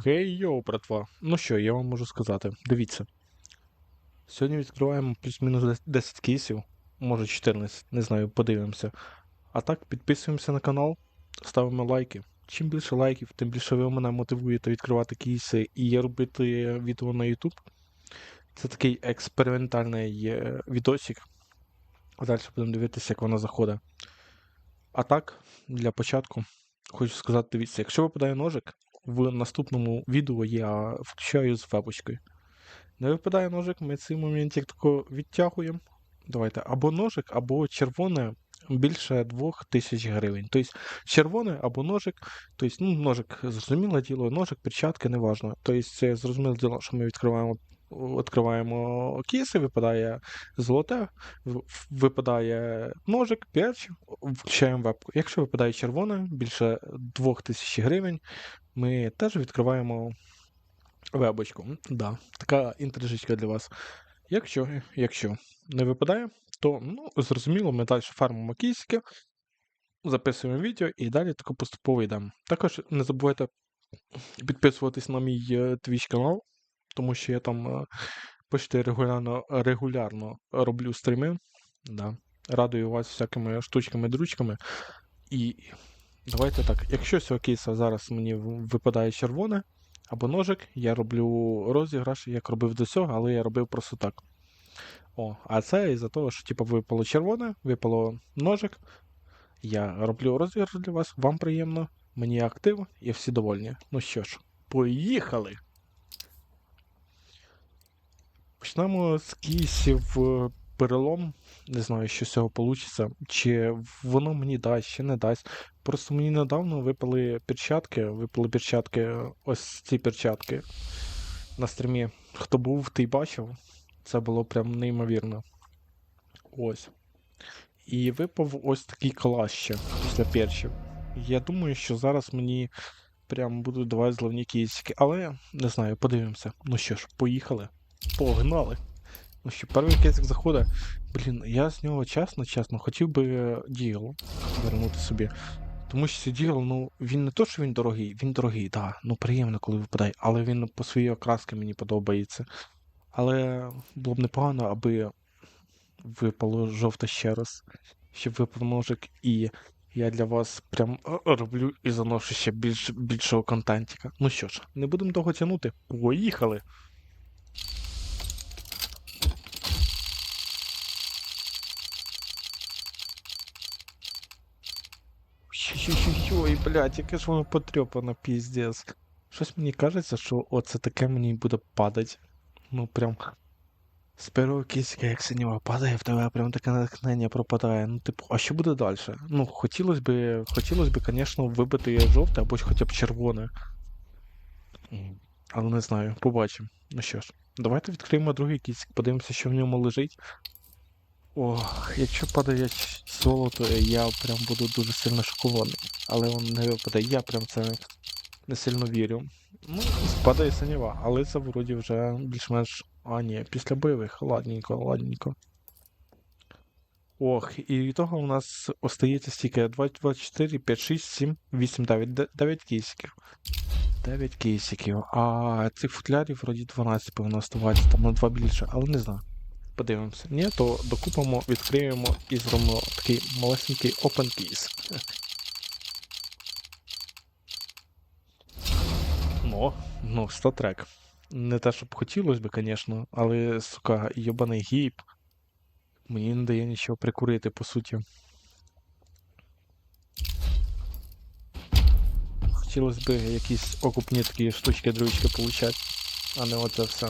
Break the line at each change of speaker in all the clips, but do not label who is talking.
Хей йоу, братва. Ну що, я вам можу сказати. Дивіться. Сьогодні відкриваємо плюс-мінус 10 кейсів, може 14, не знаю, подивимося. А так, підписуємося на канал, ставимо лайки. Чим більше лайків, тим більше ви мене мотивуєте відкривати кейси і робити відео на YouTube. Це такий експериментальний е, відосик. Далі будемо дивитися, як воно заходить. А так, для початку хочу сказати, дивіться, якщо випадає ножик, в наступному відео я включаю з вебочкою. Не випадає ножик, ми цей моментик тако відтягуємо. Давайте або ножик, або червоне більше 2000 гривень. Тобто червоне або ножик, тобто, ну, ножик, зрозуміле діло, ножик, перчатки, неважно. Тобто, зрозуміле діло, що ми відкриваємо, відкриваємо кейси, випадає золоте, випадає ножик, перч, включаємо вебку. Якщо випадає червоне, більше 2000 гривень, ми теж відкриваємо вебочку. Да, така інтрижечка для вас. Якщо, якщо не випадає, то ну, зрозуміло, ми далі фармимо кісики, записуємо відео і далі тако поступово йдемо. Також не забувайте підписуватись на мій е, Twitch канал, тому що я там е, почти регулярно, регулярно роблю стріми. Да. Радую вас всякими штучками, дручками. І давайте так, якщо з цього кейса зараз мені випадає червоне або ножик, я роблю розіграш, як робив до цього, але я робив просто так. О, а це із-за того, що типу, випало червоне, випало ножик. Я роблю розіграш для вас, вам приємно, мені актив і всі довольні. Ну що ж, поїхали! Почнемо з кейсів е, перелом. Не знаю, що з цього вийде, чи воно мені дасть, чи не дасть. Просто мені недавно випали перчатки, випали перчатки, ось ці перчатки на стрімі. Хто був, той бачив. Це було прям неймовірно. Ось. І випав ось такий клас ще після перчів. Я думаю, що зараз мені прям будуть давати зливні кейсики, але не знаю, подивимося. Ну що ж, поїхали. Погнали. Ну що, перший кейсик заходить. Блін, я з нього чесно, чесно, хотів би діл вернути собі. Тому що цей діл, ну, він не то, що він дорогий, він дорогий, так, да, ну приємно, коли випадає, але він по своїй окраски мені подобається. Але було б непогано, аби випало жовте ще раз, щоб випав ножик, і я для вас прям роблю і заношу ще більш, більшого контентіка. Ну що ж, не будемо довго тягнути. Поїхали! Ой, блядь, яке ж воно потрьопано, піздец. Щось мені кажеться, що оце таке мені буде падать. Ну прям. З першого кісика, як синього падає, в тебе прям таке натхнення пропадає. Ну, типу, а що буде далі? Ну, хотілося б, хотілося б, звісно, вибити жовте або хоча б червоне. Але не знаю, побачимо. Ну що ж, давайте відкриємо другий кісик, подивимося, що в ньому лежить. Ох, якщо падає золото, я прям буду дуже сильно шокований. Але він не випадає, я прям це не сильно вірю. Ну, спадає синєва, але це вроді вже більш-менш. А, ні, після бойових. Ладненько, ладненько. Ох, і того у нас остається стільки 2, 24, 5, 6, 7, 8, 9. 9 кейсиків. 9 кейсиків. А цих футлярів вроді 12 повинно оставатися, там на 2 більше, але не знаю. Подивимося. Ні, то докупимо, відкриємо і зробимо такий малесенький open case. Ну, ну, статрек. Не те, щоб хотілося б, звісно, але, сука, йобаний гіп. Мені не дає нічого прикурити, по суті. Хотілося б якісь окупні такі штучки-дрючки получати, а не оце все.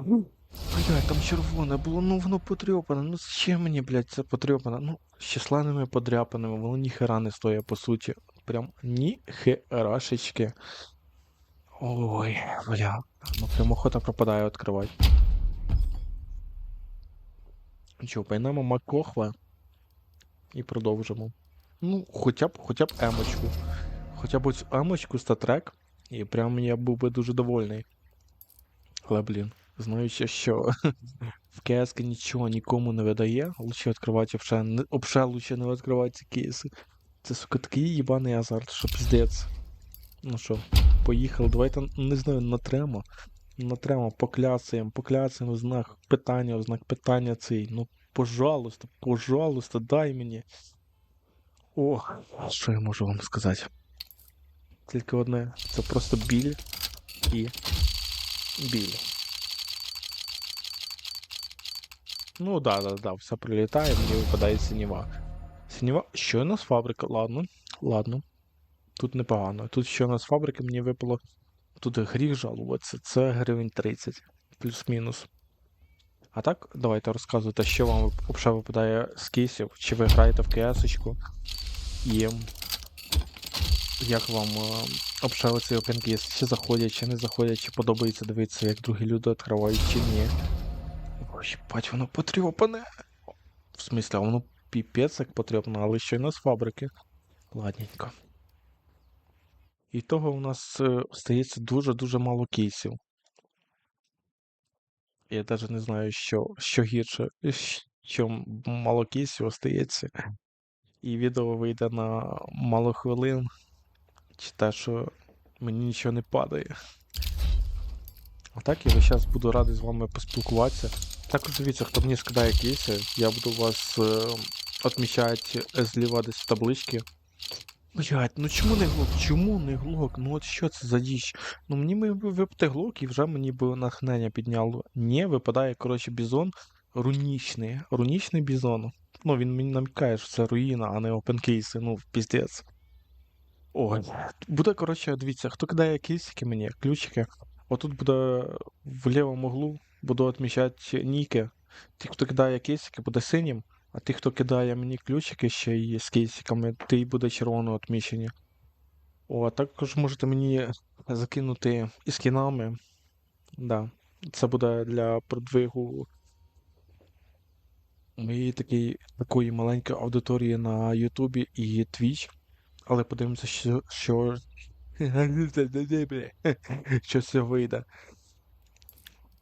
Блядь, там червоне було, ну воно потрьопане. Ну зачем мені, блядь, це потрьопане? Ну, з численними подряпинами, воно ніхера не стоїть, по суті. Прям ніхерашечки. Ой, бля. Ну прям охота пропадає відкривати. Чо, пойдемо Макохва і продовжимо. Ну, хоча б, хоча б емочку. Хоча б ось емочку статрек, і прям я був би дуже довольний. Але, блін, знаючи, що в КС нічого нікому не видає, лучше відкривати обше, не- обше лучше не відкривати ці кейси. Це, сука, такий їбаний азарт, що піздець. Ну що, поїхали. Давайте, не знаю, натремо. Натремо, покляцаємо, покляцаємо знак питання, знак питання цей. Ну, пожалуйста, пожалуйста, дай мені. О, що я можу вам сказати? Тільки одне, це просто біль і біль. Ну да, да, да, все прилітає, мені випадає сініва. Сініва. Що у нас фабрика? Ладно, ладно. Тут непогано. Тут що у нас фабрика, мені випало. Тут гріх жалуватися. Це гривень 30, плюс-мінус. А так, давайте розказуйте, що вам взагалі випадає з кейсів, чи ви граєте в КС-очку, і як вам взагалі цей OpenCase, чи заходять, чи не заходять, чи подобається дивитися, як другі люди відкривають, чи ні. Ой, бать, воно потрьопане. В смислі, воно піпець як потрібно, але ще й не з фабрики. Ладненько. І того у нас е, стається дуже-дуже мало кейсів. Я навіть не знаю, що, що гірше, що мало кейсів остається. І відео вийде на мало хвилин, чи те, що мені нічого не падає. А так я час буду радий з вами поспілкуватися. Також дивіться, хто мені скидає кейси, я буду вас е, відмічати зліва десь в табличці. Блять, ну чому не глок? Чому не глок? Ну от що це за діч? Ну мені би випити глок і вже мені би натхнення підняло. Ні, випадає, коротше, бізон рунічний. Рунічний бізон. Ну він мені намікає, що це руїна, а не опенкейси, ну піздець. Ой. Буде, коротше, дивіться, хто кидає кейсики мені, ключики. Отут буде в лівому углу, буду відмічати ніки. Ті, хто кидає кейсики, буде синім. А ті, хто кидає мені ключики ще й з кейсиками, ти буде червоно відмічені. О, а також можете мені закинути і скінами. Да. Це буде для продвигу моєї такої, такої маленької аудиторії на Ютубі і Twitch. Але подивимося, що. що... що вийде.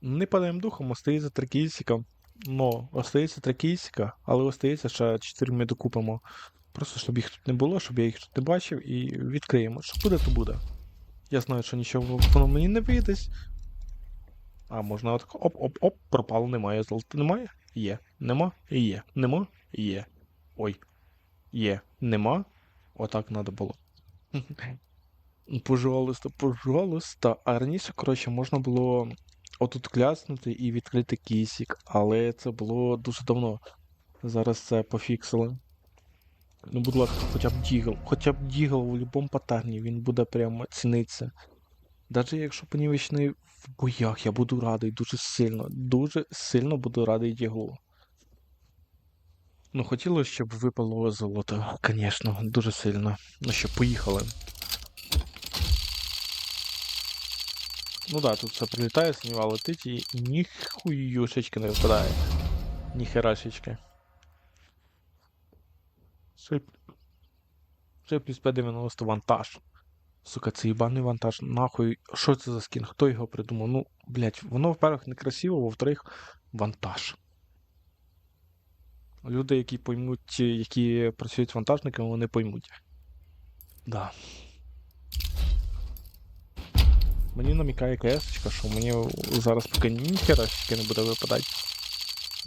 Не падаємо духом, остається три кейсика. Ну, остається три кейсика, але остається ще 4 ми докупимо. Просто щоб їх тут не було, щоб я їх тут не бачив, і відкриємо. Що буде, то буде. Я знаю, що нічого воно мені не вийде. А, можна отак. Оп-оп-оп, пропало, немає. Золота немає? Є. Нема? Є. Нема? Є. Ой. Є. Нема? Отак треба було. Пожалуйста, пожалуйста. А раніше, коротше, можна було отут кляснути і відкрити кісік, але це було дуже давно. Зараз це пофіксили. Ну, будь ласка, хоча б дігл. Хоча б дігл в будь-якому паттерні, він буде прямо цінитися. Навіть якщо понівечний в боях, я буду радий дуже сильно. Дуже сильно буду радий діглу. Ну, хотілося, щоб випало золото, звісно, дуже сильно. Ну що, поїхали. Ну да, тут все прилітає, сніва летить і ніхуюшечки не випадає. Ніхерашечки. Ще плюс 590 вантаж. Сука, це їбаний вантаж. Нахуй. Що це за скін? Хто його придумав? Ну, блять, воно, во-первых, некрасиво, во-вторых, вантаж. Люди, які поймуть, які працюють вантажниками, вони поймуть. Да. Мені намікає КС, що мені зараз поки ніхера ще не буде випадати.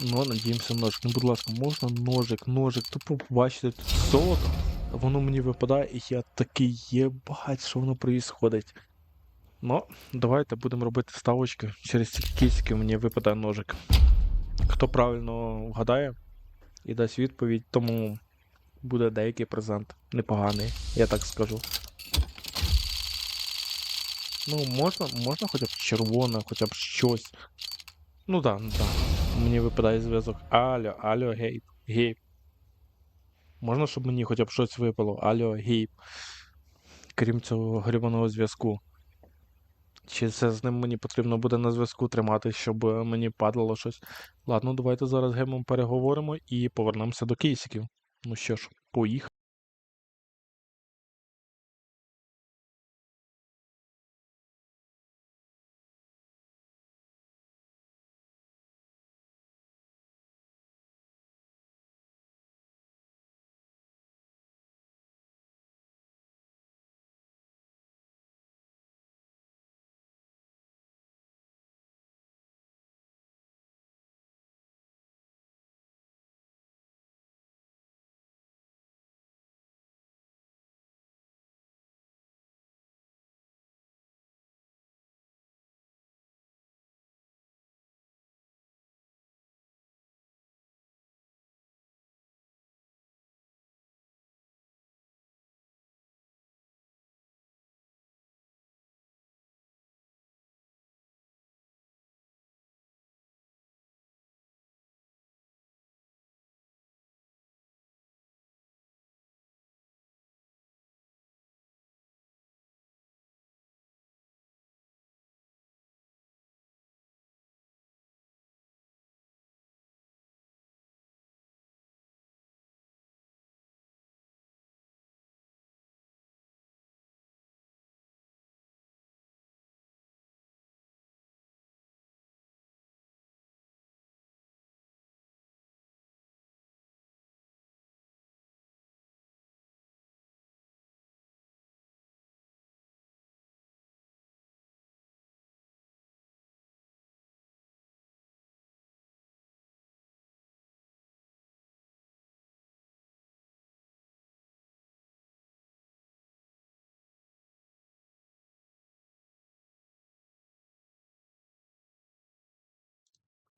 Ну, надіємося, ножик. Ну, будь ласка, можна ножик, ножик, тупо побачити тут золото. Воно мені випадає, і я такий єбать, що воно проїсходить. Ну, давайте будемо робити ставочки. Через ці кільки мені випадає ножик. Хто правильно вгадає і дасть відповідь, тому буде деякий презент. Непоганий, я так скажу. Ну, можна можна хоча б червоне, хоча б щось. Ну да, ну да. Мені випадає зв'язок. Алло, алло, гейп, гейп. Можна, щоб мені хоча б щось випало. Алло, гейп. Крім цього грібаного зв'язку. Чи це з ним мені потрібно буде на зв'язку тримати, щоб мені падало щось. Ладно, давайте зараз гемом переговоримо і повернемося до кейсиків. Ну що ж, поїхали.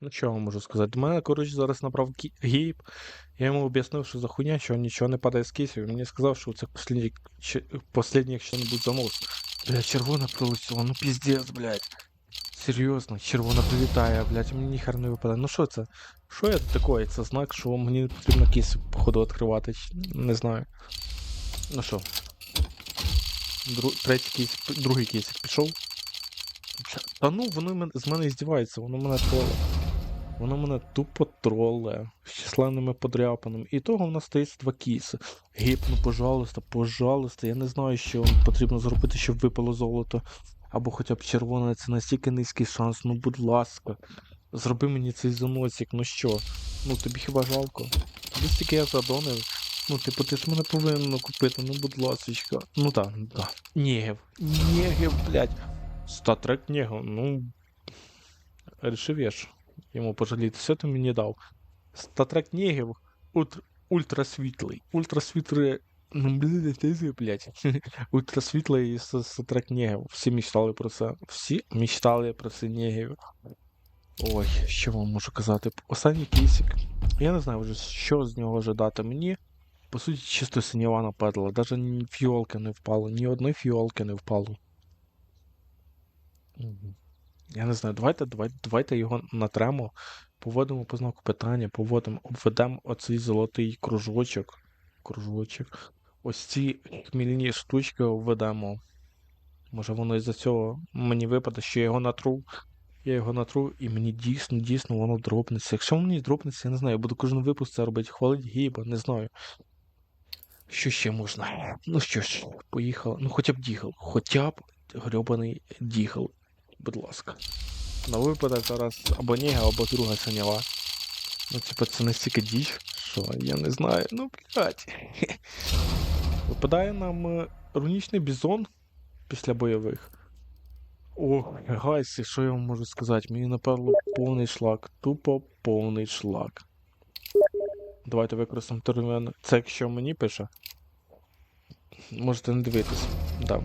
Ну, що я вам можу сказати? До мене, коротше, зараз набрав гейб. Я йому об'яснив, що за хуйня, що нічого не падає з кейсів. Він мені сказав, що це послідній, послідній якщо-небудь занос. Бля, червона прилетіла, ну піздець, блядь. Серйозно, червона прилітає, блядь, мені ніхер не випадає. Ну що це? Що це таке? Це знак, що мені потрібно кейси, походу, відкривати. Не знаю. Ну що? Дру... Третій кейс, другий кейсик пішов. Та ну, воно з мене здівається, воно мене троле. Воно мене тупо троле з численними подряпинами. І того в нас стоїть два кейси. Гіп, ну пожалуйста, пожалуйста. Я не знаю, що потрібно зробити, щоб випало золото. Або хоча б червоне, це настільки низький шанс. Ну, будь ласка. Зроби мені цей заносик, ну що? Ну тобі хіба жалко? Тобі стільки я задонив. Ну, типу, ти ж мене повинен купити, ну будь ласочка. Ну так, да. Негів. Негів, блядь. Статрек Негів, ну. Рішив я ж йому пожаліти. Все ти мені дав. Статрек Негів ультрасвітлий. Ультрасвітлий. Ну, блядь, блядь. Ультрасвітлий Статрек Негів. Всі мечтали про це. Всі мечтали про це Негів. Ой, що вам можу казати? Останній кейсик. Я не знаю вже, що з нього ожидати. Мені, по суті, чисто синява нападала. Ні фіолки не впало, ні одної фіолки не впало. Я не знаю, давайте, давайте, давайте його натремо, поводимо по знаку питання, поводимо, обведемо оцей золотий кружочок. Кружочок. Ось ці хмільні штучки обведемо. Може воно із-за цього мені випаде, що я його натру. Я його натру, і мені дійсно, дійсно воно дропнеться. Якщо мені дропнеться, я не знаю, я буду кожен випуск це робити, хвалить гіба, не знаю. Що ще можна? Ну що ж, поїхали. Ну хоча б дігл. Хоча б грьобаний дігл. Будь ласка. На випадок зараз або Нега, або друга синява. Ну, типа, це настільки діч, що я не знаю. Ну, блядь. Випадає нам е, рунічний бізон після бойових. О, гайси, що я вам можу сказати? Мені напевно повний шлак. Тупо повний шлак. Давайте використаємо термін. Це якщо мені пише. Можете не дивитись. Да.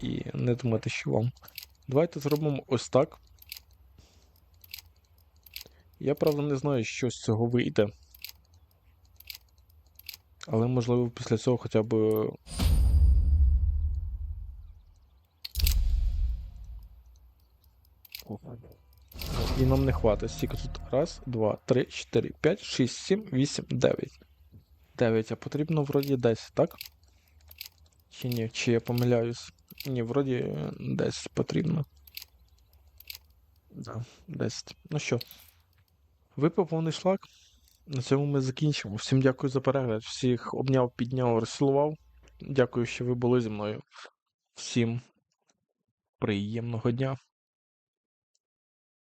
І не думати, що вам. Давайте зробимо ось так. Я правда не знаю, що з цього вийде. Але можливо після цього хоча б. І нам не хватить. Стільки тут. Раз, два, три, чотири, п'ять, шість, сім, вісім, дев'ять. Дев'ять, а потрібно вроді 10, так? Чи ні? Чи я помиляюсь? Ні, вроді е, 10 потрібно. Да, 10. Ну що, випив повний шлак. На цьому ми закінчимо. Всім дякую за перегляд. Всіх обняв, підняв, розцілував. Дякую, що ви були зі мною. Всім приємного дня.